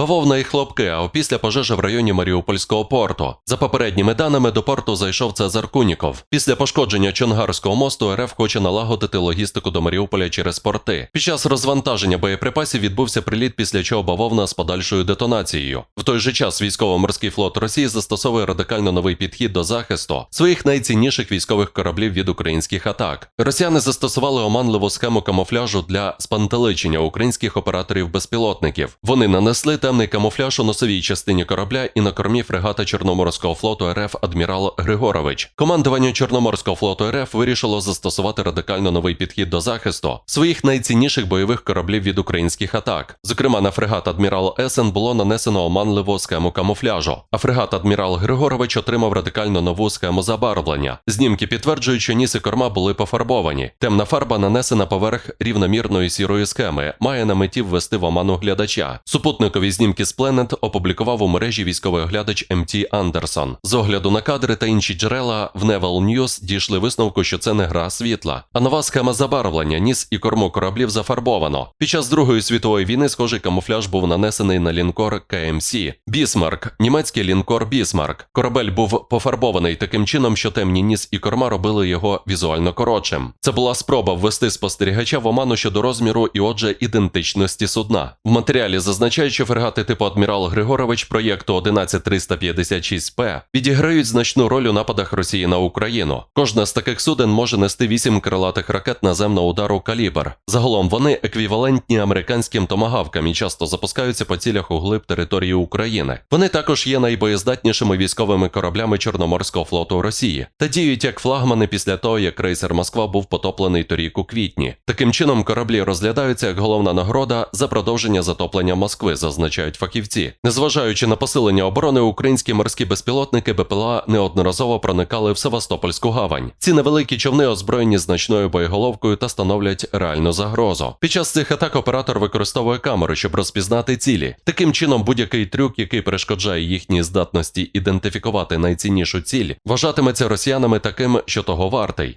Бавовна і хлопки, а опісля пожежі в районі Маріупольського порту. За попередніми даними до порту зайшов Цезар Куніков. Після пошкодження Чонгарського мосту РФ хоче налагодити логістику до Маріуполя через порти. Під час розвантаження боєприпасів відбувся приліт, після чого бавовна з подальшою детонацією. В той же час військово-морський флот Росії застосовує радикально новий підхід до захисту своїх найцінніших військових кораблів від українських атак. Росіяни застосували оманливу схему камуфляжу для спантеличення українських операторів безпілотників. Вони нанесли темний камуфляж у носовій частині корабля і на кормі фрегата Чорноморського флоту РФ адмірал Григорович. Командування Чорноморського флоту РФ вирішило застосувати радикально новий підхід до захисту своїх найцінніших бойових кораблів від українських атак. Зокрема, на фрегат адмірал Есен було нанесено оманливу схему камуфляжу, а фрегат адмірал Григорович отримав радикально нову схему забарвлення. Знімки підтверджують, що ніс і корма були пофарбовані. Темна фарба нанесена поверх рівномірної сірої схеми, має на меті ввести в оману глядача. Супутникові знімки з Planet опублікував у мережі військовий оглядач МТ Андерсон. З огляду на кадри та інші джерела в Nevel News дійшли висновку, що це не гра світла, а нова схема забарвлення ніс і корму кораблів зафарбовано. Під час Другої світової війни схожий камуфляж був нанесений на лінкор КМС. Бісмарк, німецький лінкор Бісмарк. Корабель був пофарбований таким чином, що темні ніс і корма робили його візуально коротшим. Це була спроба ввести спостерігача в оману щодо розміру і, отже, ідентичності судна. В матеріалі зазначають, що фрегати типу Адмірал Григорович проєкту 11356П відіграють значну роль у нападах Росії на Україну. Кожна з таких суден може нести вісім крилатих ракет наземного удару калібр. Загалом вони еквівалентні американським томагавкам і часто запускаються по цілях у глиб території України. Вони також є найбоєздатнішими військовими кораблями Чорноморського флоту Росії та діють як флагмани після того, як крейсер Москва був потоплений торік у квітні. Таким чином, кораблі розглядаються як головна нагорода за продовження затоплення Москви, зазначають фахівці. Незважаючи на посилення оборони, українські морські безпілотники БПЛА неодноразово проникали в Севастопольську гавань. Ці невеликі човни озброєні значною боєголовкою та становлять реальну загрозу. Під час цих атак оператор використовує камери, щоб розпізнати цілі. Таким чином, будь-який трюк, який перешкоджає їхній здатності ідентифікувати найціннішу ціль, вважатиметься росіянами таким, що того вартий.